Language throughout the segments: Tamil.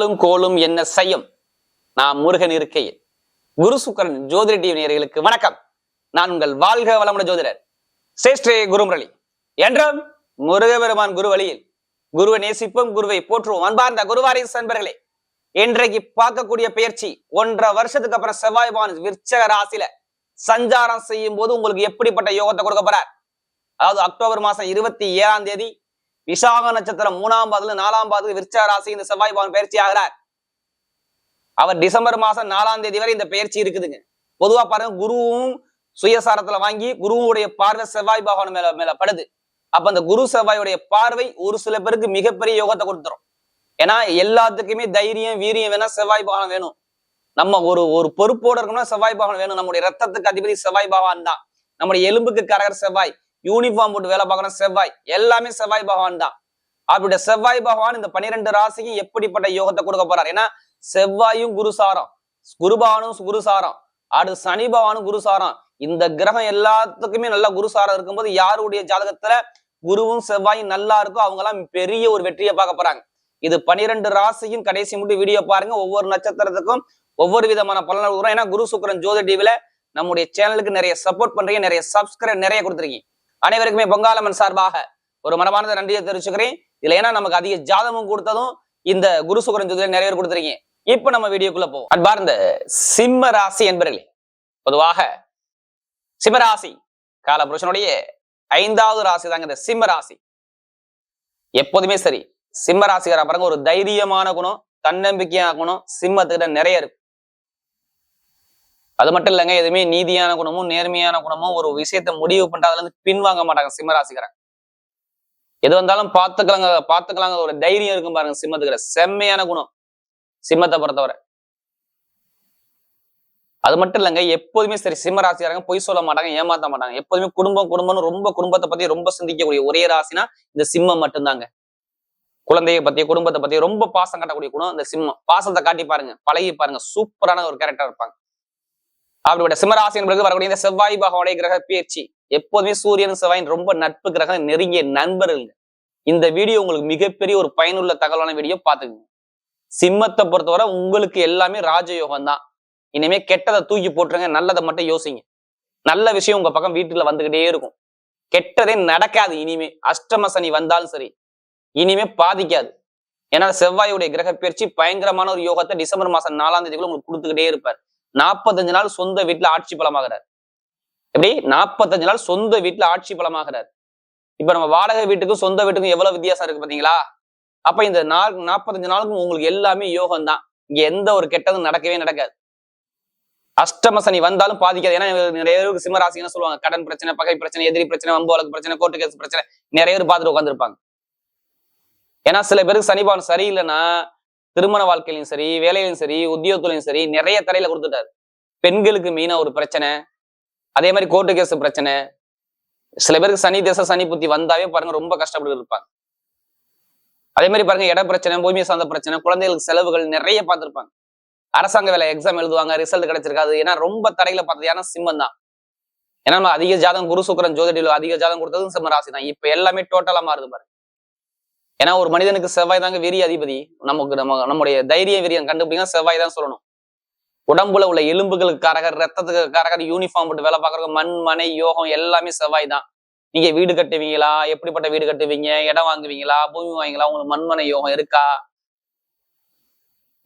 ஆளும் கோலும் என்ன செய்யும்? நான் முருகன் இருக்கையில். குரு சுக்கரன் ஜோதிட டிவி நேர்களுக்கு வணக்கம். நான் உங்கள் வாழ்க வளமுட ஜோதிடர் சேஷ்டே குருமுரளி. என்றும் முருகபெருமான் குரு வழியில் குருவை நேசிப்போம் குருவை போற்றுவோம். அன்பார்ந்த குருவாரி சன்பர்களே இன்றைக்கு பார்க்கக்கூடிய பயிற்சி ஒன்றரை வருஷத்துக்கு அப்புறம் செவ்வாய் பகவான் விற்சக ராசியில சஞ்சாரம் செய்யும் போது உங்களுக்கு எப்படிப்பட்ட யோகத்தை கொடுக்க போறார்? அதாவது அக்டோபர் மாசம் இருபத்தி ஏழாம் தேதி விசாக நட்சத்திரம் மூணாம் பாதுல நாலாம் பாதுல விருச்சா ராசி இந்த செவ்வாய் பகவான் பயிற்சி ஆகிறார். அவர் டிசம்பர் மாசம் நாலாம் தேதி வரை இந்த பயிற்சி இருக்குதுங்க. பொதுவா பாருங்க குருவும் சுயசாரத்துல வாங்கி குருவுடைய பார்வை செவ்வாய் பகவான் மேல மேல படுது. அப்ப அந்த குரு செவ்வாயுடைய பார்வை ஒரு சில பேருக்கு மிகப்பெரிய யோகத்தை கொடுத்துரும். ஏன்னா எல்லாத்துக்குமே தைரியம் வீரியம் வேணா செவ்வாய் பகவான் வேணும். நம்ம ஒரு ஒரு பொறுப்போட இருக்கணும்னா செவ்வாய் பகவான் வேணும். நம்முடைய ரத்தத்துக்கு அதிபதி செவ்வாய் பகவான் தான். நம்முடைய எலும்புக்கு கரகர் செவ்வாய். யூனிஃபார்ம் போட்டு வேலை பார்க்கணும். செவ்வாய். எல்லாமே செவ்வாய் பகவான் தான். அப்படி செவ்வாய் பகவான் இந்த பன்னிரெண்டு ராசிக்கு எப்படிப்பட்ட யோகத்தை கொடுக்க போறார்? ஏன்னா செவ்வாயும் குருசாரம் குருபவானும் குருசாரம் அடுத்து சனி பகவானும் குருசாரம் இந்த கிரகம் எல்லாத்துக்குமே நல்லா குருசாரம் இருக்கும்போது யாருடைய ஜாதகத்துல குருவும் செவ்வாயும் நல்லா இருக்கோ அவங்க எல்லாம் பெரிய ஒரு வெற்றியை பார்க்க போறாங்க. இது பனிரெண்டு ராசியும் கடைசி மட்டும் வீடியோ பாருங்க. ஒவ்வொரு நட்சத்திரத்துக்கும் ஒவ்வொரு விதமான பலன்கள் ஏன்னா குரு சுக்கரன் ஜோதி டிவில நம்முடைய சேனலுக்கு நிறைய சப்போர்ட் பண்றீங்க. நிறைய சப்ஸ்கிரைப் நிறைய கொடுத்துருக்கீங்க. அனைவருக்குமே பொங்காலம்மன் சார்பாக ஒரு மனமார்ந்த நன்றியை தெரிவிச்சுக்கிறேன். இதுல ஏன்னா நமக்கு அதிக ஜாதகம் கொடுத்ததும் இந்த குரு சுகரன் ஜோதியில நிறைய பேர் கொடுத்துருக்கீங்க. இப்ப நம்ம வீடியோக்குள்ள போவோம். அன்பார்ந்த சிம்ம ராசி என்பர்களே பொதுவாக சிம்மராசி காலபுருஷனுடைய ஐந்தாவது ராசி தாங்க இந்த சிம்ம ராசி. எப்போதுமே சரி சிம்ம ராசிக்கார பாருங்க ஒரு தைரியமான குணம் தன்னம்பிக்கையான குணம் சிம்மத்துக்கிட்ட நிறைய இருக்கும் அது மட்டும் இல்லைங்க எதுவுமே நீதியான குணமும் நேர்மையான குணமும் ஒரு விஷயத்த முடிவு பண்றதுல இருந்து பின்வாங்க மாட்டாங்க சிம்ம எது வந்தாலும் பார்த்துக்கலாங்க பார்த்துக்கலாங்க ஒரு தைரியம் இருக்கும் பாருங்க சிம்மத்துக்கிற செம்மையான குணம் சிம்மத்தை பொறுத்தவரை. அது மட்டும் இல்லைங்க எப்போதுமே சரி சிம்ம ராசிக்காரங்க பொய் சொல்ல மாட்டாங்க ஏமாத்த மாட்டாங்க. எப்போதுமே குடும்பம் குடும்பம்னு ரொம்ப குடும்பத்தை பத்தி ரொம்ப சிந்திக்கக்கூடிய ஒரே ராசினா இந்த சிம்மம் மட்டும்தாங்க. குழந்தைய பத்தி குடும்பத்தை பத்தி ரொம்ப பாசம் காட்டக்கூடிய குணம் இந்த சிம்மம். பாசத்தை காட்டி பாருங்க பழகி பாருங்க சூப்பரான ஒரு கேரக்டர் இருப்பாங்க. அப்படிப்பட்ட சிம்மராசி என்பது வரக்கூடிய இந்த செவ்வாய் பகவானுடைய கிரக பயிற்சி. எப்போதுமே சூரியன் செவ்வாயின் ரொம்ப நட்பு கிரகம் நெருங்கிய நண்பர்கள். இந்த வீடியோ உங்களுக்கு மிகப்பெரிய ஒரு பயனுள்ள தகவலான வீடியோ பாத்துக்கோங்க சிம்மத்தை பொறுத்தவரை உங்களுக்கு எல்லாமே ராஜயோகம் தான். இனிமே கெட்டதை தூக்கி போட்டுருங்க நல்லதை மட்டும் யோசிங்க. நல்ல விஷயம் உங்க பக்கம் வீட்டுல வந்துகிட்டே இருக்கும். கெட்டதே நடக்காது இனிமே. அஷ்டம சனி வந்தாலும் சரி இனிமே பாதிக்காது. ஏன்னா செவ்வாயுடைய கிரக பயிற்சி பயங்கரமான ஒரு யோகத்தை டிசம்பர் மாசம் நாலாம் தேதிக்குள்ள உங்களுக்கு கொடுத்துக்கிட்டே இருப்பார். நாற்பத்தஞ்சு நாள் சொந்த வீட்டுல ஆட்சி பலமாகிறார். எப்படி? நாற்பத்தஞ்சு நாள் சொந்த வீட்டுல ஆட்சி பலமாகிறார். இப்ப நம்ம வாடகை வீட்டுக்கும் சொந்த வீட்டுக்கும் எவ்வளவு வித்தியாசம் இருக்கு பாத்தீங்களா? அப்ப இந்த நாள் நாற்பத்தஞ்சு நாளுக்கும் உங்களுக்கு எல்லாமே யோகம் தான் இங்க எந்த ஒரு கெட்டதும் நடக்கவே நடக்காது. அஷ்டம சனி வந்தாலும் பாதிக்காது. ஏன்னா நிறைய பேருக்கு சிம்மராசின்னு சொல்லுவாங்க? கடன் பிரச்சனை பகை பிரச்சனை எதிரி பிரச்சனை வம்பு வழக்கு பிரச்சனை கோர்ட்டு கேஸ் பிரச்சனை நிறைய பேர் பார்த்துட்டு உட்காந்துருப்பாங்க ஏன்னா சில பேருக்கு சனி பவன் சரியில்லைன்னா திருமண வாழ்க்கையிலும் சரி வேலையிலும் சரி உத்தியோகத்திலையும் சரி நிறைய தடையில கொடுத்துட்டாரு. பெண்களுக்கு மெயினா ஒரு பிரச்சனை. அதே மாதிரி கோர்ட்டு கேஸ் பிரச்சனை. சில பேருக்கு சனி தேச சனி புத்தி வந்தாவே பாருங்க ரொம்ப கஷ்டப்பட்டு இருப்பாங்க. அதே மாதிரி பாருங்க இட பிரச்சனை பூமியை சார்ந்த பிரச்சனை குழந்தைகளுக்கு செலவுகள் நிறைய பார்த்துருப்பாங்க. அரசாங்க வேலை எக்ஸாம் எழுதுவாங்க ரிசல்ட் கிடைச்சிருக்காது. ஏன்னா ரொம்ப தடையில பார்த்தது ஏன்னா சிம்மம் தான். ஏன்னா நம்ம அதிக ஜாதகம் குரு சுக்கரன் ஜோதிடியில் அதிக ஜாதகம் கொடுத்ததும் சிம்ம ராசி தான். இப்ப எல்லாமே டோட்டலா மாறுது பாருங்க. ஏன்னா ஒரு மனிதனுக்கு செவ்வாய் தாங்க வீரிய அதிபதி. நமக்கு நம்ம நம்முடைய தைரிய வீரியம் கண்டுபிடிங்க செவ்வாய் தான் சொல்லணும். உடம்புல உள்ள எலும்புகளுக்கு கரகர் ரத்தத்துக்கு கரகர் யூனிஃபார்ம் போட்டு வேலை பார்க்கறவங்க மண் மனை யோகம் எல்லாமே செவ்வாய் தான். நீங்க வீடு கட்டுவீங்களா? எப்படிப்பட்ட வீடு கட்டுவீங்க? இடம் வாங்குவீங்களா? பூமி வாங்குவீங்களா? உங்களுக்கு மண்மனை யோகம் இருக்கா?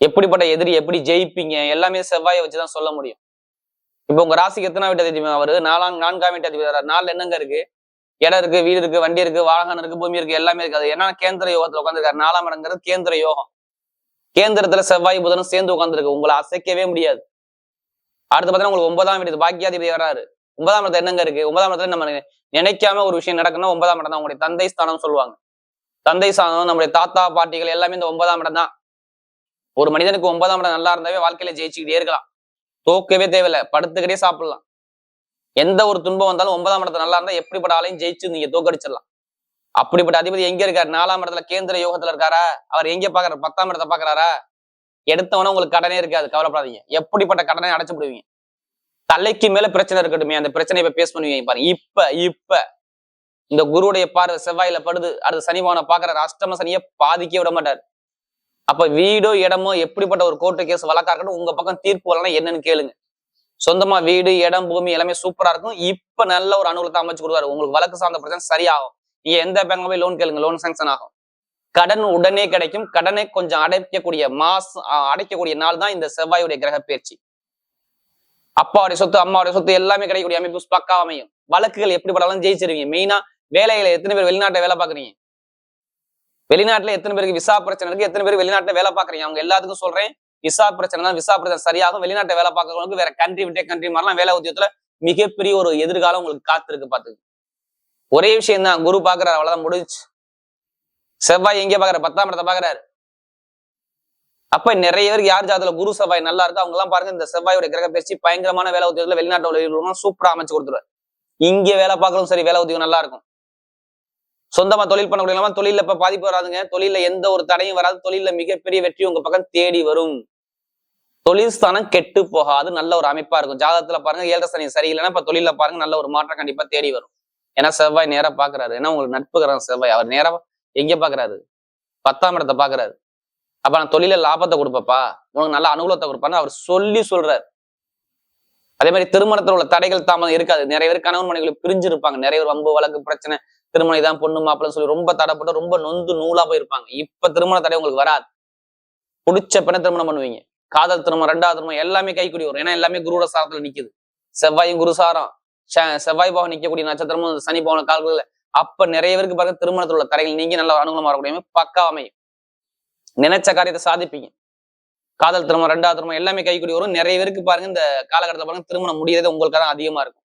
எப்படிப்பட்ட எதிரி எப்படி ஜெயிப்பீங்க? எல்லாமே செவ்வாயை வச்சுதான் சொல்ல முடியும். இப்போ உங்க ராசிக்கு எத்தனை வீட்டு அதிபதி? அவரு நாலாம் நான்காம் வீட்டு அதிபதி நாலு என்னங்க இருக்கு? இடம் இருக்கு வீடு இருக்கு வண்டி இருக்கு வாகனம் இருக்கு பூமி இருக்கு எல்லாமே இருக்கு. அது என்னன்னா கேந்திர யோகத்துல உட்காந்துருக்காரு நாலாம் இடங்கிறது கேந்திர யோகம். கேந்திரத்துல செவ்வாய் புதனும் சேர்ந்து உட்காந்துருக்கு உங்களை அசைக்கவே முடியாது. அடுத்து பார்த்தீங்கன்னா உங்களுக்கு ஒன்பதாம் வீடு பாக்கியாதிபதி வராரு. ஒன்பதாம் இடத்துல என்னங்க இருக்கு? ஒன்பதாம் இடத்துல நம்ம நினைக்காம ஒரு விஷயம் நடக்குன்னா ஒன்பதாம் இடம் தான் உங்களுடைய தந்தை ஸ்தானம் சொல்லுவாங்க. தந்தை ஸ்தானம் நம்முடைய தாத்தா பாட்டிகள் எல்லாமே இந்த ஒன்பதாம் இடம் தான். ஒரு மனிதனுக்கு ஒன்பதாம் இடம் நல்லா இருந்தாவே வாழ்க்கையில ஜெயிச்சுக்கிட்டே இருக்கலாம். தோக்கவே தேவையில்லை. படுத்துக்கிட்டே சாப்பிடலாம். எந்த ஒரு துன்பம் வந்தாலும் ஒன்பதாம் இடத்துல நல்லா இருந்தா எப்படிப்பட்ட ஆளையும் ஜெயிச்சு நீங்க தோக்கடிச்சிடலாம் அப்படிப்பட்ட அதிபதி எங்க இருக்காரு? நாலாம் இடத்துல கேந்திர யோகத்துல இருக்காரா? அவர் எங்க பாக்குறாரு? பத்தாம் இடத்த பாக்குறாரா? எடுத்தவன உங்களுக்கு கடனே இருக்காது. கவலைப்படாதீங்க. எப்படிப்பட்ட கடனை அடைச்சு விடுவீங்க தலைக்கு மேல பிரச்சனை இருக்கட்டுமே. அந்த பிரச்சனை இப்ப பேஸ் பண்ணுவீங்க பாருங்க. இப்ப இப்ப இந்த குருவுடைய பார்வை செவ்வாயில படுது. அடுத்து சனிவான பாக்குறாரு. அஷ்டம சனியை பாதிக்க விட மாட்டார். அப்ப வீடோ இடமோ எப்படிப்பட்ட ஒரு கோர்ட்டு கேஸ் வழக்கா இருக்கட்டும் உங்க பக்கம் தீர்ப்பு வரலாம் என்னன்னு கேளுங்க. சொந்தமா வீடு இடம் பூமி எல்லாமே சூப்பரா இருக்கும். இப்ப நல்ல ஒரு அனுகூலத்தை அமைச்சு கொடுத்தாரு. உங்களுக்கு வழக்கு சார்ந்த பிரச்சனை சரியாகும். நீங்க எந்த பேங்க்ல போய் லோன் கேளுங்க. லோன் சாங்ஷன் ஆகும். கடன் உடனே கிடைக்கும். கடனை கொஞ்சம் அடைக்கக்கூடிய மாசம் அடைக்கக்கூடிய நாள் தான் இந்த செவ்வாயுடைய கிரக பயிற்சி. அப்பாவுடைய சொத்து அம்மாவுடைய சொத்து எல்லாமே கிடைக்கக்கூடிய அமைப்பு பக்கா அமையும். வழக்குகள் எப்படி படாலும் ஜெயிச்சிருவீங்க மெயினா வேலைகளை எத்தனை பேர் வெளிநாட்டை வேலை பாக்குறீங்க வெளிநாட்டுல எத்தனை பேருக்கு விசா பிரச்சனை இருக்கு? எத்தனை பேர் வெளிநாட்டுல வேலை பாக்குறீங்க அவங்க எல்லாத்துக்கும் சொல்றேன். விசா பிரச்சனை தான் விசா பிரச்சனை சரியாகும் வெளிநாட்டை வேலை பார்க்கறவங்களுக்கு வேற கண்ட்ரி விட்டே கண்ட்ரி மாதிரிலாம் வேலை உத்தியத்துல மிகப்பெரிய ஒரு எதிர்காலம் உங்களுக்கு காத்திருக்கு பாத்துக்கு ஒரே விஷயம் தான் குரு பாக்குறாரு அவ்வளவுதான் முடிஞ்சு செவ்வாய் எங்க பாக்குறாரு பத்தாம் இடத்தை பாக்குறாரு அப்ப நிறைய பேருக்கு யார் ஜாதத்துல குரு செவ்வாய் நல்லா இருக்கு அவங்க எல்லாம் பாருங்க இந்த செவ்வாயோட கிரக பயிற்சி பயங்கரமான வேலை உத்தியோகத்துல வெளிநாட்டு சூப்பரா அமைச்சு கொடுத்துருவாரு. இங்க வேலை பார்க்கறதும் சரி வேலை உத்தியோகம் நல்லா இருக்கும். சொந்தமா தொழில் பண்ணக்கூடிய தொழில இப்ப பாதிப்பு வராதுங்க. தொழில எந்த ஒரு தடையும் வராது. தொழில மிகப்பெரிய வெற்றி உங்க பக்கம் தேடி வரும். தொழில் ஸ்தானம் கெட்டு போகாது நல்ல ஒரு அமைப்பா இருக்கும். ஜாதகத்துல பாருங்க ஏழரை சனி சரியில்லைன்னா இப்ப தொழில பாருங்க நல்ல ஒரு மாற்றம் கண்டிப்பா தேடி வரும். ஏன்னா செவ்வாய் நேரா பாக்குறாரு. ஏன்னா உங்களுக்கு நட்பு கிரகம் செவ்வாய். அவர் நேரா எங்க பாக்குறாரு? பத்தாம் இடத்தை பாக்குறாரு. அப்ப நான் தொழில லாபத்தை கொடுப்பப்பா உனக்கு நல்ல அனுகூலத்தை கொடுப்பான்னு அவர் சொல்லி சொல்றாரு. அதே மாதிரி திருமணத்துல உள்ள தடைகள் தாமதம் இருக்காது. நிறைய பேர் கணவன் மனைவிகளை பிரிஞ்சு இருப்பாங்க நிறைய பேர் வம்பு வழக்கு பிரச்சனை திருமணம் இதான் பொண்ணு மாப்பிள்ளன்னு சொல்லி ரொம்ப தடைப்பட்டு ரொம்ப நொந்து நூலா போயிருப்பாங்க. இப்ப திருமண தடை உங்களுக்கு வராது. பிடிச்ச பெண்ணை திருமணம் பண்ணுவீங்க. காதல் திருமணம் ரெண்டாவது திருமணம் எல்லாமே கைக்குடி வரும். ஏன்னா எல்லாமே குருட சாரத்துல நிக்குது. செவ்வாயும் குரு சாரம். செவ்வாய் பவன் நிக்கக்கூடிய நட்சத்திரமும் சனி பவன கால்கள் அப்ப நிறைய பேருக்கு பாருங்க திருமணத்துல உள்ள தடைகள் நீங்க நல்ல அனுகூலமா வரக்கூடிய பக்கா அமையும். நினைச்ச காரியத்தை சாதிப்பீங்க. காதல் திருமணம் ரெண்டாவது திருமணம் எல்லாமே கைக்குடி வரும். நிறைய பேருக்கு பாருங்க இந்த காலகட்டத்தில் பாருங்க திருமணம் முடியறது உங்களுக்கு தான் அதிகமா இருக்கும்.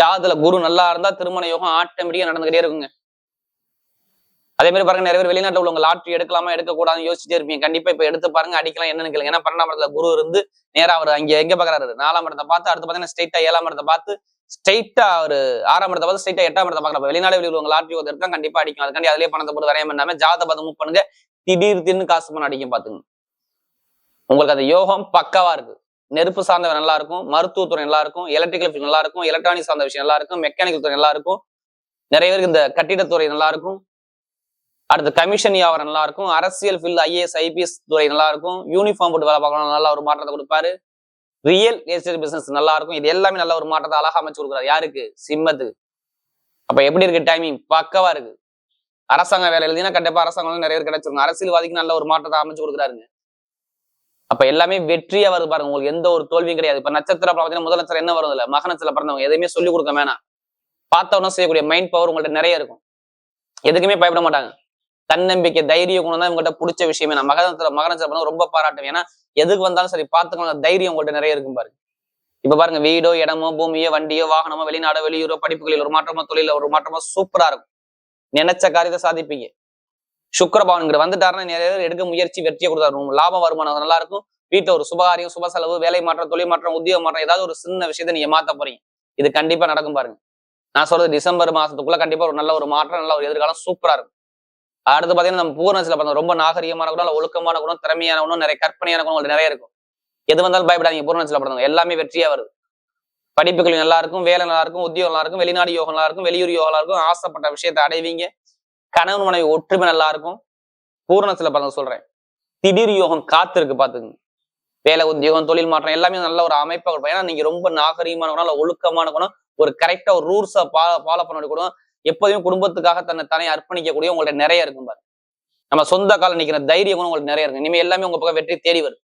ஜாதத்துல குரு நல்லா இருந்தா திருமண யோகம் ஆட்டோமேட்டிக்கா நடந்துகிட்டே இருக்குங்க. அதே மாதிரி பாருங்க நிறைய பேர் வெளிநாட்டில் உள்ளவங்க லாட்ரி எடுக்கலாமா எடுக்க கூடாது யோசிச்சுட்டே இருப்பீங்க. கண்டிப்பா இப்ப எடுத்து பாருங்க அடிக்கலாம் என்னன்னு கேளுங்க. ஏன்னா பன்னெண்டாம் இடத்துல குரு இருந்து நேரா அவர் அங்க எங்க பாக்குறாரு நாலாம் இடத்தை பார்த்து அடுத்து பாத்தீங்கன்னா ஸ்ட்ரெயிட்டா ஏழாம் இடத்தை பார்த்து ஸ்ட்ரெயிட்டா ஒரு ஆறாம் இடத்தை பார்த்து ஸ்ட்ரெயிட்டா எட்டாம் இடத்தை பாக்குறப்ப வெளிநாடு வெளியில் உள்ளவங்க லாட்ரி ஓது இருக்கா கண்டிப்பா அடிக்கும் அதுக்காண்டி அதுலயே பணத்தை போட்டு வரையம் பண்ணாம ஜாத பதம் மூவ் பண்ணுங்க. திடீர் தின்னு காசு பண்ண அடிக்கும் பாத்துங்க. உங்களுக்கு அந்த யோகம் பக்கவா இருக்கு. நெருப்பு சார்ந்தவர் நல்லா இருக்கும் மருத்துவத்துறை நல்லா இருக்கும் எலக்ட்ரிக்கல் நல்லா இருக்கும் எலக்ட்ரானிக் சார்ந்த விஷயம் நல்லா இருக்கும் மெக்கானிக்கல் துறை நல்லா இருக்கும். நிறைய பேருக்கு இந்த கட்டிடத்துறை நல்லா இருக்கும். அடுத்து கமிஷன் வியாபாரம் நல்லா இருக்கும் அரசியல் ஃபீல்டு ஐஏஎஸ் ஐபிஎஸ் துறை நல்லா இருக்கும் யூனிஃபார்ம் போட்டு வேலை பார்க்கலாம் நல்லா ஒரு மாற்றத்தை கொடுப்பாரு. ரியல் எஸ்டேட் பிசினஸ் நல்லா இருக்கும் இது எல்லாமே நல்ல ஒரு மாற்றத்தை அழகா அமைச்சு கொடுக்குறாரு. யாருக்கு? சிம்மத்துக்கு. அப்ப எப்படி இருக்கு டைமிங் பக்கவா இருக்கு. அரசாங்க வேலை எழுதினா கண்டிப்பா அரசாங்கம் நிறைய பேர் கிடைச்சிருக்கும். அரசியல்வாதிக்கு நல்ல ஒரு மாற்றத்தை அமைச்சு கொடுக்குறாருங்க. அப்ப எல்லாமே வெற்றியா வருது பாருங்க. உங்களுக்கு எந்த ஒரு தோல்வியும் கிடையாது. இப்ப நட்சத்திரம் பார்த்தீங்கன்னா முதல் நட்சத்திரம் என்ன வருது இல்ல மகனத்துல பிறந்தவங்க. எதையுமே சொல்லி கொடுக்க வேணாம். பார்த்தவனும் செய்யக்கூடிய மைண்ட் பவர் உங்கள்ட்ட நிறைய இருக்கும். எதுக்குமே பயப்பட மாட்டாங்க. தன்னம்பிக்கை தைரிய குணம் தான் உங்கள்கிட்ட பிடிச்ச விஷயமே. நான் மகனத்துல மகனத்துல பிறந்தவங்க ரொம்ப பாராட்டுவேன். ஏன்னா எதுக்கு வந்தாலும் சரி பார்த்துக்கலாம் தைரியம் உங்கள்கிட்ட நிறைய இருக்கும் பாருங்க. இப்ப பாருங்க வீடோ இடமோ பூமியோ வண்டியோ வாகனமோ வெளிநாடோ வெளியூரோ படிப்புகளில் ஒரு மாற்றமோ தொழில ஒரு மாற்றமோ சூப்பரா இருக்கும். நினைச்ச காரியத்தை சாதிப்பீங்க. சுக்கரபவன் வந்துட்டாருன்னா நிறைய பேர் எடுக்க முயற்சி வெற்றியை கொடுத்தாரு. லாபம் வருமானம் நல்லா இருக்கும். வீட்டுல ஒரு சுபகாரியம் சுப செலவு வேலை மாற்றம் தொழில் மாற்றம் உத்தியோக மாற்றம் ஏதாவது ஒரு சின்ன விஷயத்தை நீங்க மாத்த போறீங்க. இது கண்டிப்பா நடக்கும் பாருங்க. நான் சொல்றது டிசம்பர் மாசத்துக்குள்ள கண்டிப்பா ஒரு நல்ல ஒரு மாற்றம் நல்ல ஒரு எதிர்காலம் சூப்பரா இருக்கும். அடுத்து பாத்தீங்கன்னா நம்ம பூர்ணசில பார்த்தோம். ரொம்ப நாகரிகமான குணம் ஒழுக்கமான குணம் திறமையான குணம் நிறைய கற்பனையான குணம் நிறைய இருக்கும். எது வந்தாலும் பயப்படாதீங்க. பூர்ணசில பிறந்தவங்க எல்லாமே வெற்றியா வருது. படிப்புகள் நல்லா இருக்கும் வேலை நல்லா இருக்கும் உத்தியோகம் நல்லா இருக்கும் வெளிநாடு யோகம் நல்லா இருக்கும் வெளியூர் யோகம் நல்லா இருக்கும். ஆசைப்பட்ட விஷயத்தை அடைவீங்க. கணவன் மனைவி ஒற்றுமை நல்லா இருக்கும். பூரணத்துல பிறந்த சொல்றேன். திடீர் யோகம் காத்திருக்கு பாத்துங்க வேலை உத்தியோகம் தொழில் மாற்றம் எல்லாமே நல்ல ஒரு அமைப்பா கொடுப்போம் ஏன்னா நீங்க ரொம்ப நாகரீகமான குணம் ஒழுக்கமான குணம் ஒரு கரெக்டா ஒரு ரூல்ஸை ஃபாலோ பண்ண குணம் எப்போதுமே குடும்பத்துக்காக தன்னை தன்னை அர்ப்பணிக்கக்கூடிய உங்கள்ட்ட நிறைய இருக்கும் பாரு. நம்ம சொந்த காலம் நிக்கிற தைரிய குணம் உங்களுக்கு நிறைய இருக்கும். இனிமே எல்லாமே உங்க பக்கம் வெற்றி தேடி வரும்.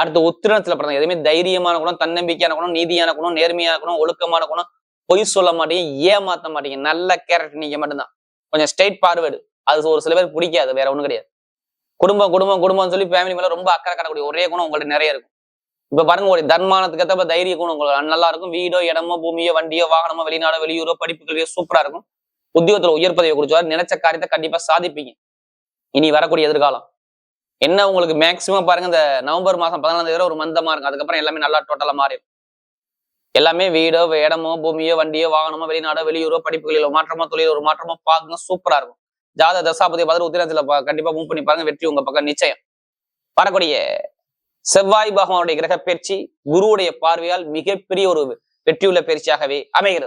அடுத்து உத்திரணத்துல பிறந்த எதுவுமே தைரியமான குணம் தன்னம்பிக்கையான குணம் நீதியான குணம் நேர்மையான குணம் ஒழுக்கமான குணம் பொய் சொல்ல மாட்டீங்க ஏமாத்த மாட்டீங்க. நல்ல கேரக்டர் நீங்க மட்டும்தான். கொஞ்சம் ஸ்ட்ரைட் பார்வேர்டு அது ஒரு சில பேர் பிடிக்காது வேற ஒண்ணும் கிடையாது. குடும்பம் குடும்பம் குடும்பம்னு சொல்லி ஃபேமிலி மேல ரொம்ப அக்கறை காட்டக்கூடிய ஒரே குணம் உங்கள்ட்ட நிறைய இருக்கும். இப்ப பாருங்க ஒரு தன்மானத்துக்கு ஏற்ற தைரிய குணம் உங்களுக்கு நல்லா இருக்கும் வீடோ இடமோ பூமியோ வண்டியோ வாகனமோ வெளிநாடோ வெளியூரோ படிப்பு கல்வியோ சூப்பரா இருக்கும். உத்தியோகத்துல உயர் பதவியை குறிச்சுவார் நினைச்ச காரியத்தை கண்டிப்பா சாதிப்பீங்க. இனி வரக்கூடிய எதிர்காலம். என்ன உங்களுக்கு மேக்சிமம் பாருங்க இந்த நவம்பர் மாசம் பதினாலாம் தேதி ஒரு மந்தமா இருக்கும். அதுக்கப்புறம் எல்லாமே நல்லா டோட்டலா மாறிடும். எல்லாமே வீடோ இடமோ பூமியோ வண்டியோ வாகனமோ வெளிநாடோ வெளியூரோ படிப்புகளில் ஒரு மாற்றமோ தொழில் ஒரு மாற்றமோ பாக்குங்க சூப்பரா இருக்கும். ஜாத தசாபதி பார்த்து உத்திரத்துல கண்டிப்பா மூவ் பண்ணி பாருங்க வெற்றி உங்க பக்கம் நிச்சயம். வரக்கூடிய செவ்வாய் பகவானுடைய கிரக பயிற்சி குருவுடைய பார்வையால் மிகப்பெரிய ஒரு வெற்றியுள்ள பயிற்சியாகவே அமைகிறது.